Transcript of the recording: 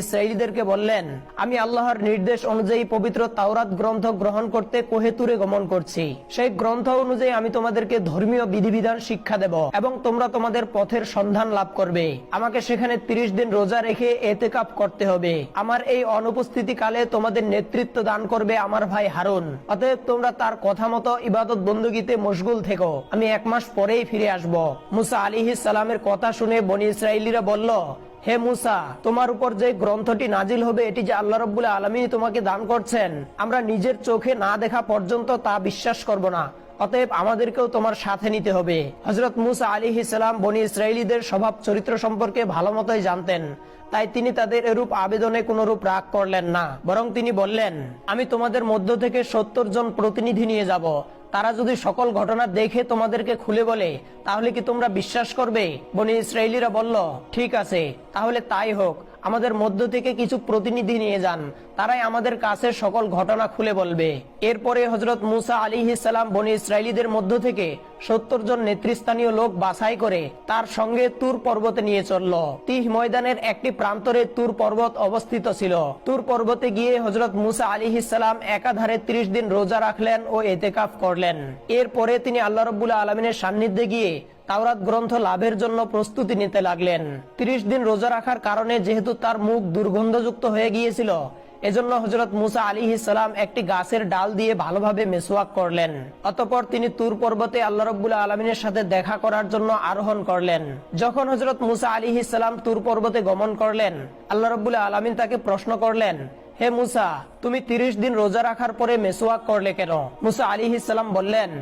ইসরায়েলিদেরকে বললেন, আমি আল্লাহর নির্দেশ অনুযায়ী পবিত্র তাওরাত গ্রন্থ গ্রহণ করতে কোহেতুরে গমন করছি। সেই গ্রন্থ অনুযায়ী আমি তোমাদেরকে ধর্মীয় বিধিবিধান শিক্ষা দেব এবং তোমরা তোমাদের পথের সন্ধান লাভ করবে। আমাকে সেখানে তিরিশ দিন রোজা রেখে করতে হবে। আমার এই অনুপস্থিতি কালে তোমাদের নেতৃত্ব দান করবে আমার ভাই হারুন। অতএব তোমরা তার কথা মতো ইবাদত বন্দুগিতে মশগুল থেকো। আমি এক মাস পরেই ফিরে আসব। মুসা আলিহিস সালামের কথা শুনে বনি ইসরায়েলিরা বলল হে মুসা, তোমার উপর যে গ্রন্থটি নাজিল হবে, এটি যে আল্লাহ রব্বুল আলমী তোমাকে দান করছেন, আমরা নিজের চোখে না দেখা পর্যন্ত তা বিশ্বাস করব না। অতএব আমাদেরকেও তোমার সাথে নিতে হবে। হজরত মুসা আলী ইসলাম বনি ইসরায়েলিদের স্বভাব চরিত্র সম্পর্কে ভালো মতোই জানতেন। তাই তিনি তাদের এরূপ আবেদনে কোনো রূপ রাগ করলেন না। বরং তিনি বললেন, আমি তোমাদের মধ্য থেকে সত্তর জন প্রতিনিধি নিয়ে যাব। তারা যদি সকল ঘটনা দেখে তোমাদেরকে খুলে বলে, তাহলে কি তোমরা বিশ্বাস করবে? বনি ইসরায়েলিরা বলল, ঠিক আছে, তাহলে তাই হোক। আমাদের মধ্য থেকে কিছু প্রতিনিধি নিয়ে যান। তারাই আমাদের কাছে সকল ঘটনা খুলে বলবে। এরপরে হজরত মুসা আলী ইসলাম বনি ইসরায়েলিদের মধ্য থেকে সত্তর জন নেতৃস্থানীয় লোক বাছাই করে তার সঙ্গে তুর পর্বতে নিয়ে চলল। তিহ ময়দানের একটি প্রান্তরে তুর পর্বত অবস্থিত ছিল। তুর পর্বতে গিয়ে হজরত মুসা আলী ইসলাম একাধারে ত্রিশ দিন রোজা রাখলেন ও এতেকাফ করলেন। এরপরে তিনি আল্লাহ রব্বুল্লাহ আলমিনের সান্নিধ্যে গিয়ে তাওরাত গ্রন্থ লাভের জন্য প্রস্তুতি নিতে লাগলেন। তিরিশ দিন রোজা রাখার কারণে যেহেতু তার মুখ দুর্গন্ধযুক্ত হয়ে গিয়েছিল, এজন্য হজরত মুসা আলী ইসলাম একটি গাছের ডাল দিয়ে ভালোভাবে মেসোয়াক করলেন। অতপর তিনি তুর পর্বতে আল্লাহ রব্বুল আলমিনের সাথে দেখা করার জন্য আরোহণ করলেন। যখন হজরত মুসা আলী ইসলাম তুর পর্বতে গমন করলেন, আল্লাহ রব্বুল আলমিন তাকে প্রশ্ন করলেন, হে মুসা, তুমি তিরিশ দিন রোজা রাখার পরে মেসোয়াক করলে কেন? মুসা আলী ইসলাম বললেন